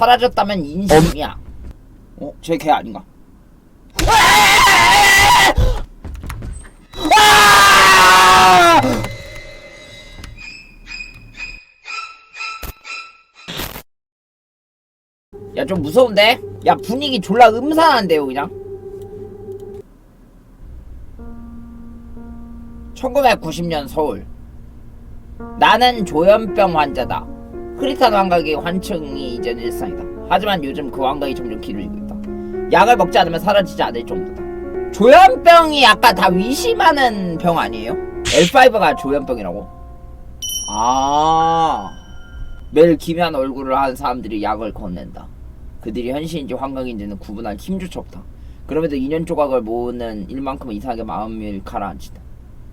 사라졌다면 인심이야. 어? 쟤 걔 아닌가? 아! 야좀 무서운데? 야 분위기 졸라 음산한데요 그냥 1990년 서울 나는 조현병 환자다 흐릿한 환각의 환청이 이젠 일상이다 하지만 요즘 그 환각이 점점 길어지고 있다 약을 먹지 않으면 사라지지 않을 정도다 조현병이 약간 다 위심하는 병 아니에요? L5가 조현병이라고? 아 매일 기묘한 얼굴을 한 사람들이 약을 건넨다 그들이 현실인지 환각인지는 구분할 힘조차 없다. 그럼에도 2년 조각을 모으는 일만큼 이상하게 마음을 가라앉힌다.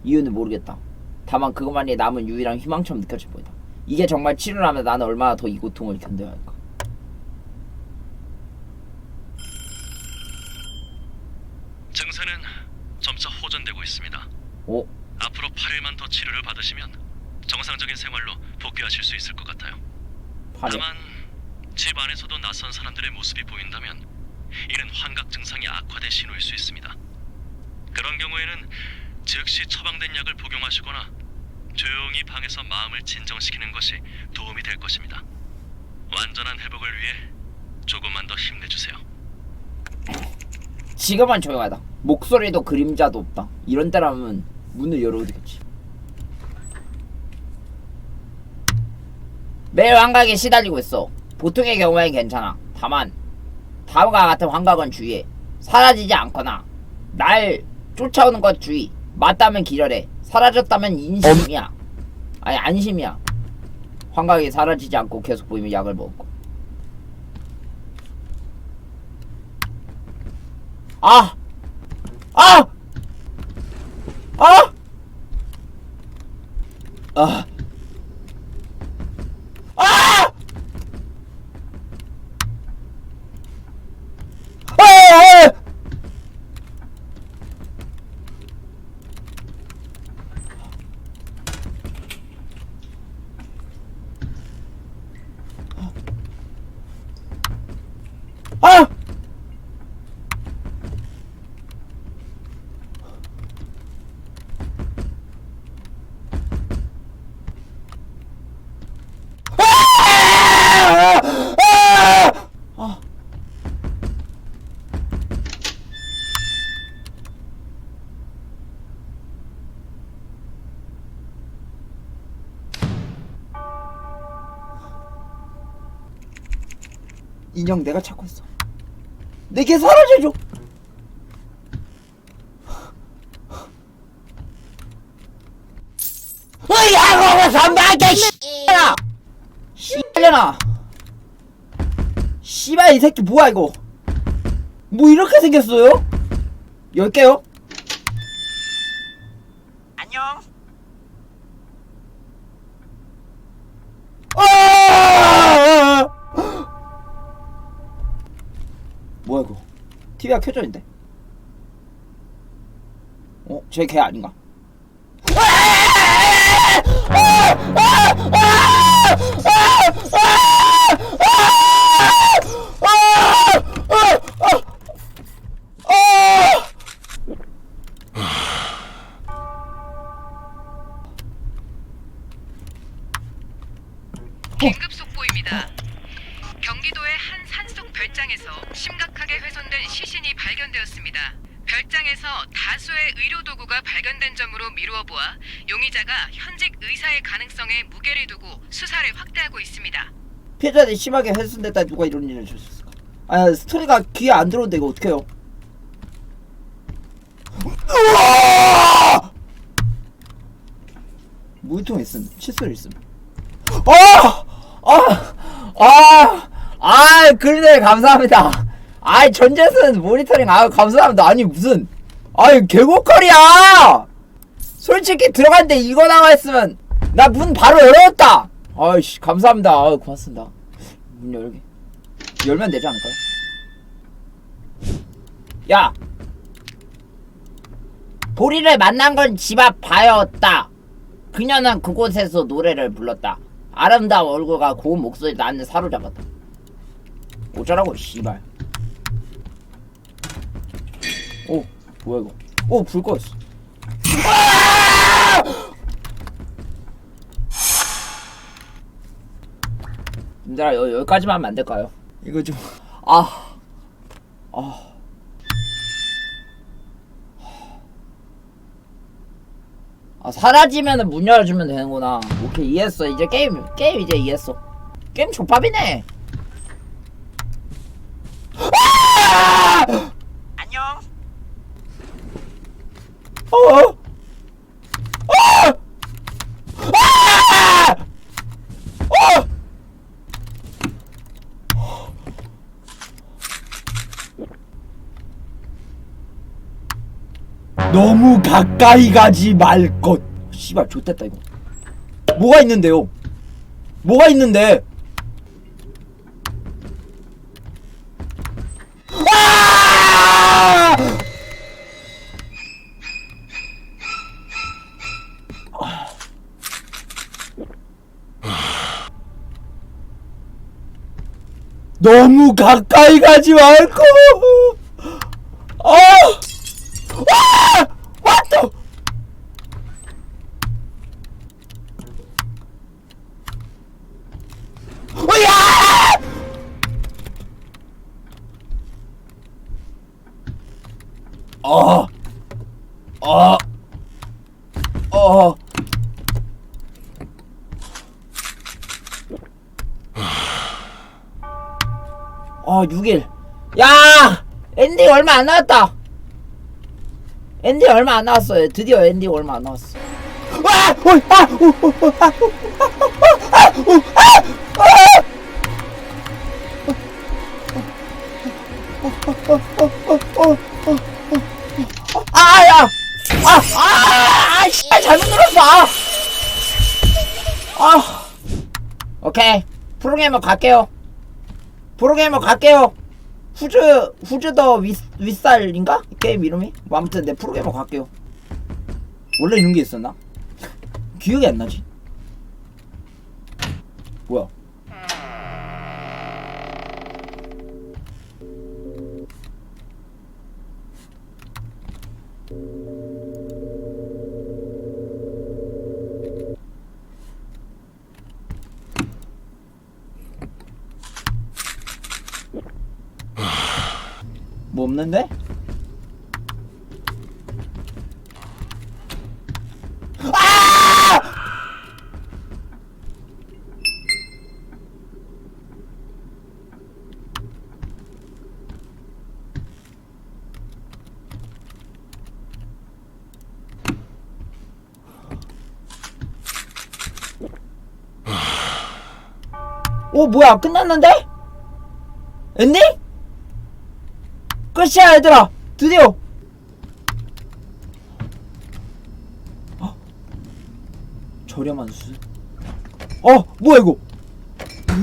이유는 모르겠다. 다만 그것만이 남은 유일한 희망처럼 느껴져 보인다. 이게 정말 치료라면 나는 얼마나 더 이 고통을 견뎌야 할까. 증세는 점차 호전되고 있습니다. 오, 앞으로 8일만 더 치료를 받으시면 정상적인 생활로 복귀하실 수 있을 것 같아요. 팔에. 다만 집 안에서도 낯선 사람들의 모습이 보인다면 이는 환각 증상이 악화된 신호일 수 있습니다. 그런 경우에는 즉시 처방된 약을 복용하시거나 조용히 방에서 마음을 진정시키는 것이 도움이 될 것입니다. 완전한 회복을 위해 조금만 더 힘내주세요. 지금은 조용하다. 목소리도 그림자도 없다. 이런 때라면 문을 열어도 되겠지. 매일 환각에 시달리고 있어. 보통의 경우엔 괜찮아. 다만 다음과 같은 환각은 주의해. 사라지지 않거나 날 쫓아오는 것 주의. 맞다면 기절해. 사라졌다면 인심이야. 아니 안심이야. 환각이 사라지지 않고 계속 보이면 약을 먹고. 아! 아! 아! 아! 아! 아! 아! 아! 인형 내가 찾고 있어. 내게 사라져줘. 으야, 삼박에 씨야. 씨발려나. 씨발 이 새끼 뭐야 이거? 뭐 이렇게 생겼어요? 열게요. 안녕. 아! 뭐야 이거? TV가 켜져 있는데? 어? 쟤 걔 아닌가? 긴급 피해자들이 심하게 훼손됐다 누가 이런 일을 줬을까? 아 스토리가 귀에 안 들어오는데 이거 어떡해요? 물통 있음 칫솔 있음 아! 아! 아! 아! 그린들 감사합니다 아이 전재순 모니터링 아 감사합니다 아니 무슨 아이 개고컬이야 솔직히 들어갔는데 이거 나와 있으면 나 문 바로 열었다 아이씨 감사합니다 아 고맙습니다 문 열게. 열면 되지 않을까요? 야! 보리를 만난 건 집 앞 바였다. 그녀는 그곳에서 노래를 불렀다. 아름다운 얼굴과 고운 목소리 나는 사로잡았다. 어쩌라고 씨발. 오 뭐야 이거? 오 불 꺼졌어 아! 님들아 여, 여기까지만 하면 안 될까요? 이거 좀 아. 아. 아 사라지면은 문 열어주면 되는구나 오케이 이해했어 이제 게임 게임 이제 이해했어 게임 족밥이네 아! 안녕. 어? 아! 아! 어! 너무 가까이 가지 말 것. 씨발 좋됐다 이거. 뭐가 있는데요? 뭐가 있는데? 아! 너무 가까이 가지 말고. 아! 아! 왔다! 으야! 어. 어. 어. 어, 6일. 야! 엔딩 얼마 안 남았다. 엔딩 얼마 안 남았어요. 드디어 엔딩 얼마 안 남았어. 와! 어, 아! 어, 어, 어, 아! 아! 어, 아! 아! 아, 야! 아, 아, 아, 씨, 잘못 눌렀어. 아. 아. 오케이. 프로게이머 갈게요. 프로게이머 갈게요. 후즈 후즈 더 윗, 윗살인가? 게임 이름이? 뭐 아무튼 내 프로게이머 갈게요. 원래 이런 게 있었나? 기억이 안 나지. 뭐야? 없는데? 아! 오 뭐야 끝났는데? 엔딩? 끝이야 얘들아. 드디어. 어? 저렴한 수술? 어 뭐야 이거?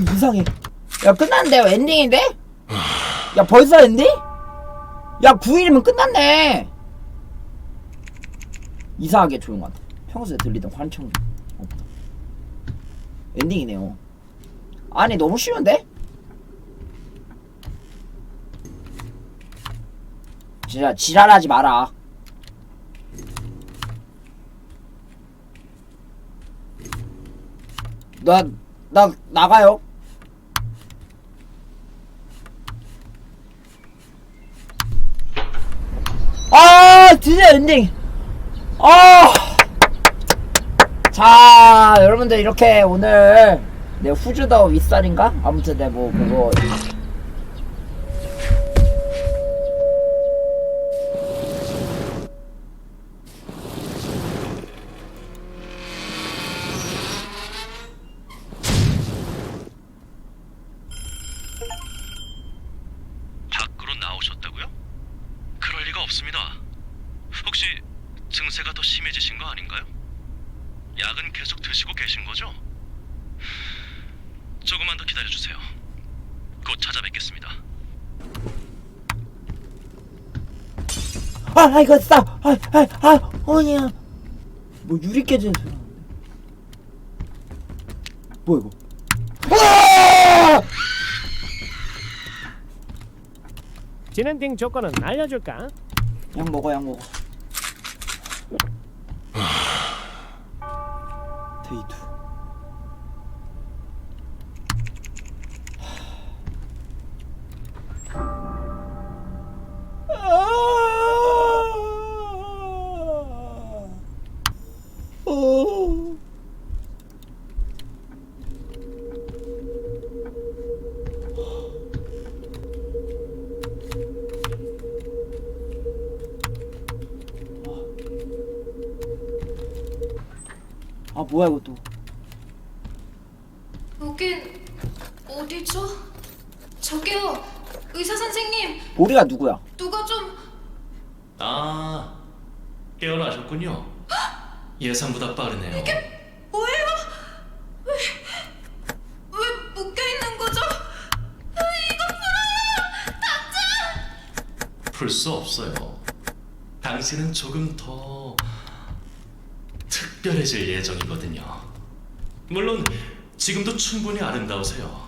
이거 이상해. 야 끝났는데요 엔딩인데? 야 벌써 엔딩? 야 9일이면 끝났네. 이상하게 조용 하다 평소에 들리던 환청 엔딩이네요. 아니 너무 쉬운데? 진짜 지랄하지 마라. 나, 나, 나가요. 아, 드디어 엔딩. 아. 자, 여러분들 이렇게 오늘 내 후즈더 윗살인가? 아무튼 내뭐 그거 아 이거 싸. 아, 아, 아, 어니야. 뭐 유리 깨지는 소리. 나는데. 뭐야 이거? 아! 진엔딩 조건은 알려줄까? 약 먹어, 약 먹어. 아 뭐야 이것도 여긴 어디죠? 저기요, 의사 선생님, 보리가 누구야? 누가 좀 아, 깨어나셨군요. 예상보다 빠르네요. 뭐예요? 왜, 왜 묶여 있는 거죠? 풀수 없어요. 당신은 조금 더 특별해질 예정이거든요. 물론 지금도 충분히 아름다우세요.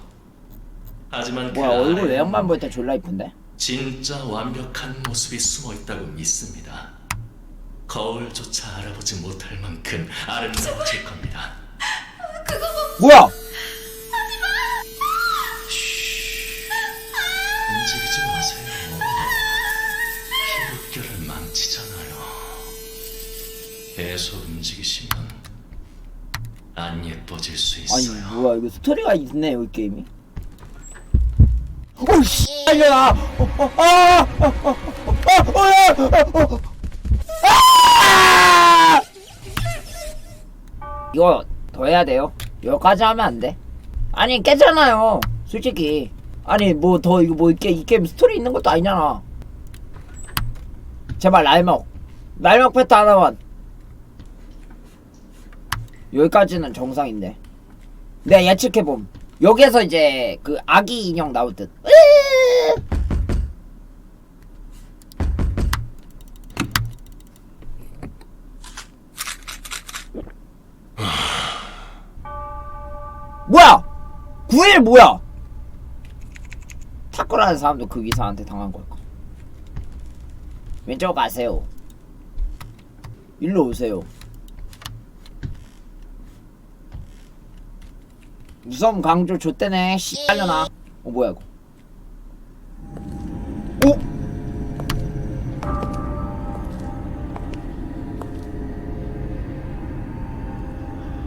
하지만 그 뭐야 얼굴 외형만 볼 때 졸라 이쁜데? 진짜 완벽한 모습이 숨어 있다고 믿습니다. 거울조차 알아보지 못할 만큼 아름다워질 겁니다. 뭐야? 움직이지 마세요. 피부결을 망치잖아요. 계속 움직이시면 안 예뻐질 수 있어요. 뭐야 이거 스토리가 있네 여기 게임이 오씨 알려라 이거 더 해야 돼요 여기까지 하면 안 돼 아니 깨잖아요 솔직히 아니 뭐 더 이거 뭐 이게 이 게임 스토리 있는 것도 아니잖아 제발 날먹 날먹 패트 하나만 여기까지는 정상인데. 내가 예측해봄. 여기에서 이제 그 아기 인형 나올 듯. 뭐야? 9일 뭐야? 탁구라는 사람도 그 기사한테 당한 걸까? 왼쪽 가세요. 일로 오세요 무서움 강조 좆대네 씨발려나 어 뭐야 이거 오?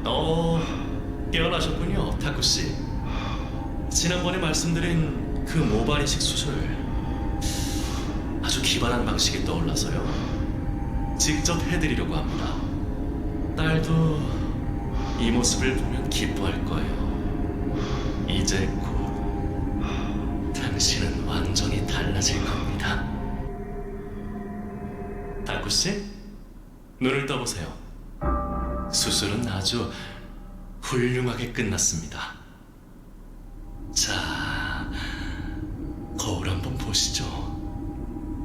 어, 깨어나셨군요, 타쿠 씨. 지난번에 말씀드린 그 모발이식 수술 아주 기발한 방식이 떠올라서요. 직접 해드리려고 합니다. 딸도 이 모습을 보면 기뻐할 거예요. 이제 곧 당신은 완전히 달라질 겁니다. 타쿠 씨, 눈을 떠보세요. 수술은 아주 훌륭하게 끝났습니다. 자, 거울 한번 보시죠.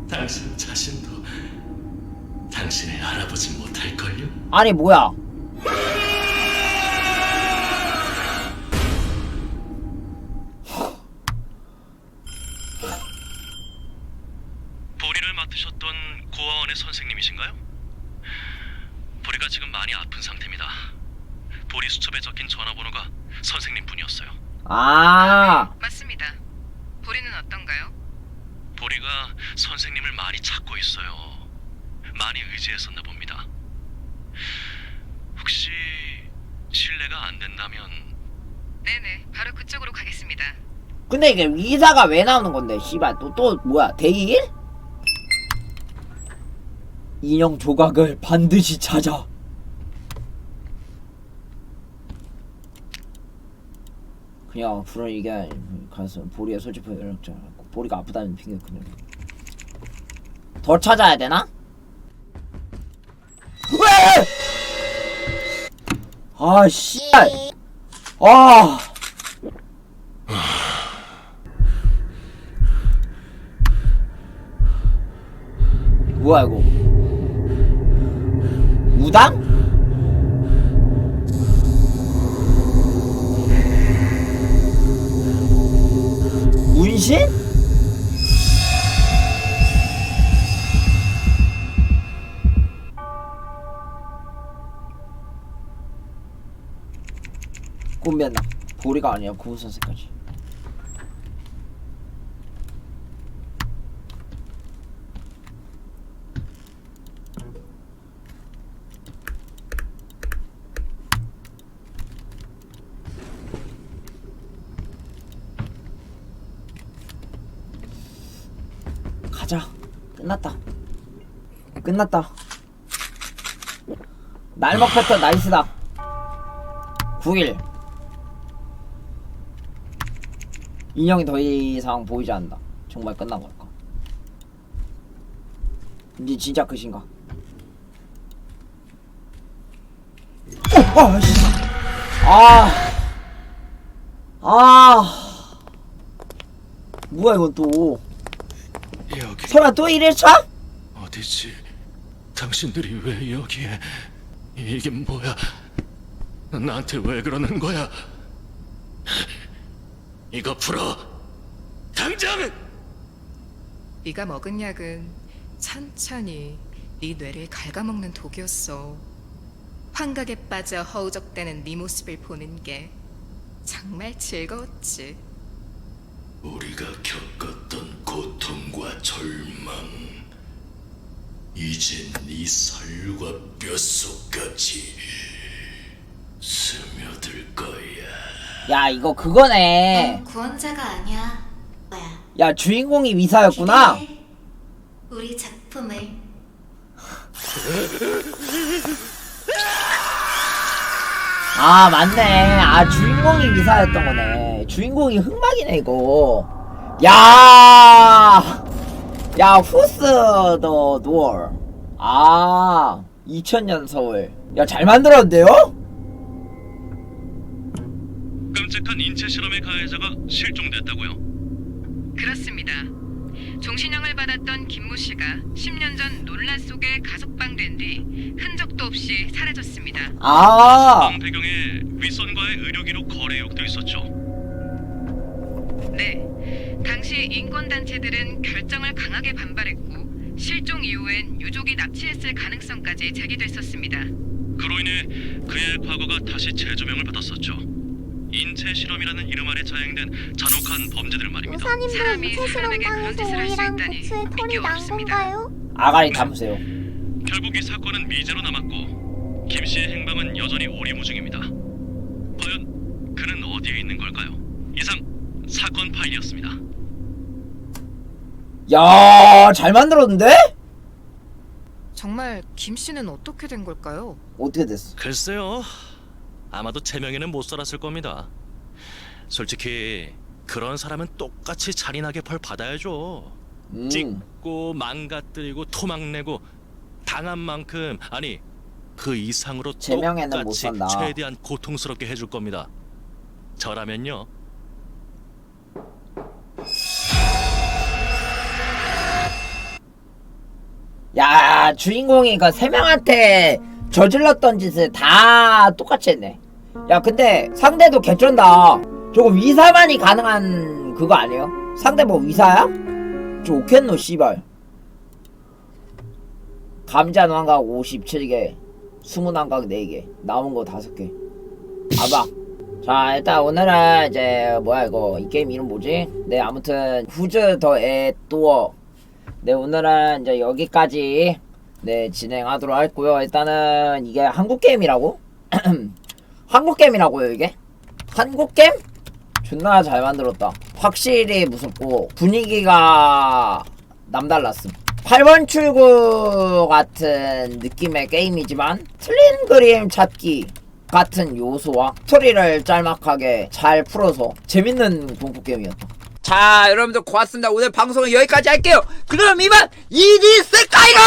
당신 자신도 당신을 알아보지 못할걸요? 아니 뭐야 아 맞습니다. 보리는 어떤가요? 보리가 선생님을 많이 찾고 있어요. 많이 의지했었나 봅니다. 혹시 실례가 안 된다면 네네, 바로 그쪽으로 가겠습니다. 근데 이게 위사가 왜 나오는 건데 씨발 또 또 뭐야 데이일? 인형 조각을 반드시 찾아 그냥 불은 이게 가서 보리의 소지품 연락자 보리가 아프다는 핑계 그냥 더 찾아야 되나? 왜? 아 씨발 아 뭐야 이거 무당? 귀신? 꽃미안 보리가 아니야 구운 선생까지 가자. 끝났다. 끝났다. 날먹 패턴 나이스다. 9일. 인형이 더 이상 보이지 않는다. 정말 끝난 걸까? 이제 진짜 끝인가? 오! 아, 씨. 아, 아, 뭐야 이건 또 설마 또 1일차? 어디지? 당신들이 왜 여기에? 이게 뭐야? 나한테 왜 그러는 거야? 이거 풀어! 당장! 네가 먹은 약은 천천히 네 뇌를 갉아먹는 독이었어. 환각에 빠져 허우적대는 네 모습을 보는 게 정말 즐거웠지. 우리가 겪었던 고통과 절망 이제 네 살과 뼛속까지 스며들 거야 야 이거 그거네 넌 구원자가 아니야. 뭐야? 야 주인공이 위사였구나 기대해. 우리 작품을 아 맞네 아 주인공이 위사였던 거네 주인공이 흑막이네 이거 야, 야 후스 더 노얼 아 2000년 서울 야 잘 만들었는데요? 끔찍한 인체 실험의 가해자가 실종됐다고요? 그렇습니다. 종신형을 받았던 김모 씨가 10년 전 논란 속에 가석방된 뒤 흔적도 없이 사라졌습니다. 아 방 배경에 윗선과의 의료 기록 거래 의혹도 있었죠 네. 당시 인권단체들은 결정을 강하게 반발했고 실종 이후엔 유족이 납치했을 가능성까지 제기됐었습니다. 그로 인해 그의 과거가 다시 재조명을 받았었죠 인체 실험이라는 이름 아래 자행된 잔혹한 범죄들 말입니다 인체 사람에게 그런 실험방에서 짓을 할수 오이랑 있다니 고추에 털이 믿기 난 어렵습니다. 건가요? 아가리 담으세요 결국 이 사건은 미제로 남았고 김 씨의 행방은 여전히 오리무중입니다. 과연 그는 어디에 있는 걸까요? 사건 파일이었습니다. 야 잘 만들었는데? 정말 김 씨는 어떻게 된 걸까요? 어떻게 됐어 글쎄요. 아마도 제명에는 못 살았을 겁니다. 솔직히 그런 사람은 똑같이 잔인하게 벌 받아야죠. 음. 찍고 망가뜨리고 토막내고 당한 만큼 아니 그 이상으로 제명에는 못 똑같이 산다. 최대한 고통스럽게 해줄 겁니다. 저라면요. 야 주인공이 그 세 명한테 저질렀던 짓을 다 똑같이 했네. 야 근데 상대도 개쩐다. 저거 위사만이 가능한 그거 아니에요? 상대 뭐 위사야? 저 오겠노 씨발. 감자 왕각 57개 수문 왕각 4개 남은 거 5개. 봐봐. 자 일단 오늘은 이제 뭐야 이거? 이 게임 이름 뭐지? 네 아무튼 후즈 더에 또어 네 오늘은 이제 여기까지 네 진행하도록 할고요 일단은 이게 한국 게임이라고? 한국 게임이라고요 이게? 한국 게임? 존나 잘 만들었다 확실히 무섭고 분위기가 남달랐음 8번 출구 같은 느낌의 게임이지만 틀린 그림 찾기 같은 요소와 스토리를 짤막하게 잘 풀어서 재밌는 공포 게임이었다 자 여러분들 고맙습니다. 오늘 방송은 여기까지 할게요. 그럼 이만 이디 스카이로